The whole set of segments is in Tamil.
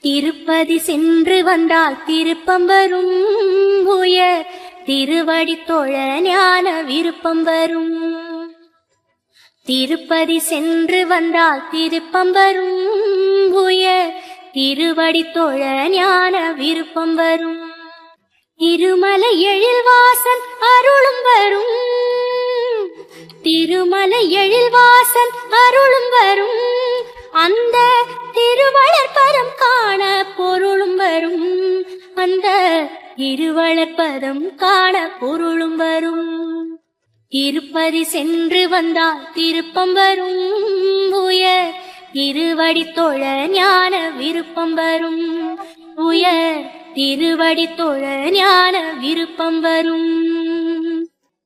திருப்பதி சென்று வந்தால் திருப்பம் வரும் உயர். திருவடி தொழ ஞான விருப்பம் வரும். திருப்பதி சென்று வந்தால் திருப்பம் வரும் உயர். திருவடி தொழ ஞான விருப்பம் வரும். திருமலை எழில்வாசன் அருளும் வரும். திருமலை எழில்வாசன் அருளும் வரும். இருவளப்பதம் காண பொருளும் வரும். திருப்பதி சென்று வந்தால் திருப்பம் வரும். உயர் திருவடி தொழ ஞான விருப்பம் வரும். உயர் திருவடி தொழ ஞான விருப்பம் வரும்.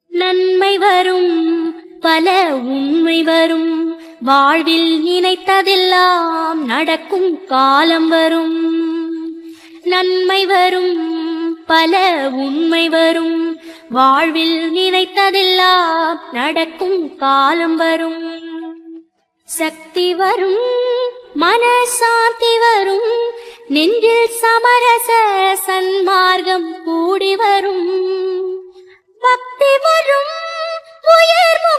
நன்மை வரும் பல உண்மை வரும். வாழ்வில் நினைத்ததெல்லாம் நடக்கும் காலம் வரும். நன்மை வரும் பல உண்மை வரும். வாழ்வில் நினைத்ததெல்லாம் நடக்கும் காலம் வரும். சக்தி வரும் மனசாந்தி வரும். நெஞ்சில் சமரச சன்மார்க்கம் கூடி வரும். பக்தி வரும் உயர்வு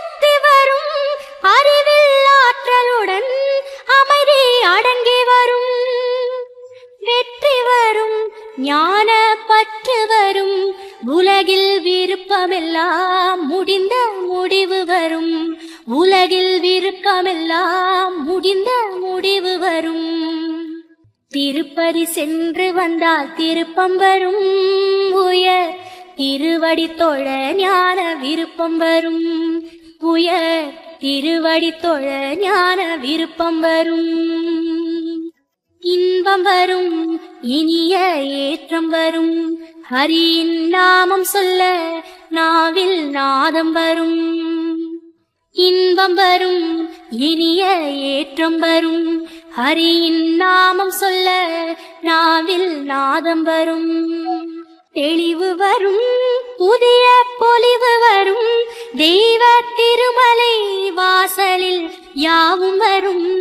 ஞான பற்று வரும். உலகில் விருப்பமெல்லாம் முடிந்த முடிவு வரும். உலகில் விருப்பமெல்லாம் முடிந்த முடிவு வரும். திருப்பதி சென்று வந்தால் திருப்பம் வரும். உயர் திருவடி தொழ ஞான விருப்பம் வரும். உயர் திருவடி தொழ ஞான விருப்பம் வரும். இன்பம் வரும். இனிய ஏற்றம் வரும். ஹரியின் நாமம் சொல்ல நாவில் நாதம் வரும். இன்பம் வரும் இனிய ஏற்றம் வரும். ஹரியின் நாமம் சொல்ல நாவில் நாதம் வரும். தெளிவு வரும் புதிய பொலிவு வரும். தெய்வ திருமலை வாசலில் யாவும் வரும்.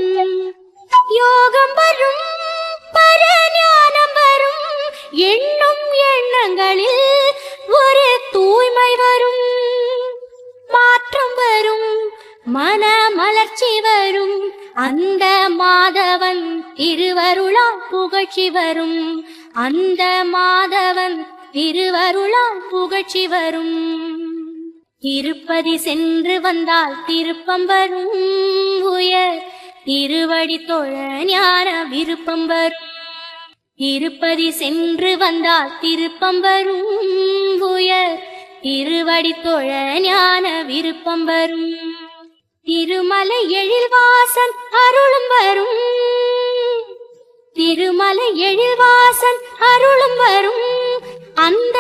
மன மலர்ச்சி வரும். அந்த மாதவன் திருவருளாம் புகழ்ச்சி வரும். அந்த மாதவன் திருவருளாம் புகழ்ச்சி வரும். திருப்பதி சென்று வந்தால் திருப்பம் வரும். உயர் திருவடி தொழ ஞான விருப்பம் வரும். திருப்பதி சென்று வந்தால் திருப்பம் வரும். உயர் திருவடி தொழ ஞான விருப்பம் வரும். திருமலை எழில்வாசன் அருளும் வரும். திருமலை எழில்வாசன் அருளும் வரும். அந்த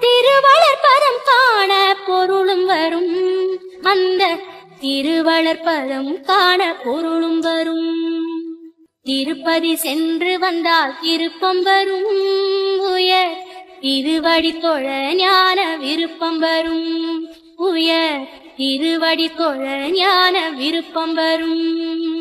திருவளர்பதம் காண பொருளும் வரும். அந்த திருவளர்பதம் காண பொருளும் வரும். திருப்பதி சென்று வந்தால் திருப்பம் வரும். உயர் திருவடி தொழ ஞான விருப்பம் வரும். உயர் திருவடி கொழ ஞான விருப்பம் வரும்.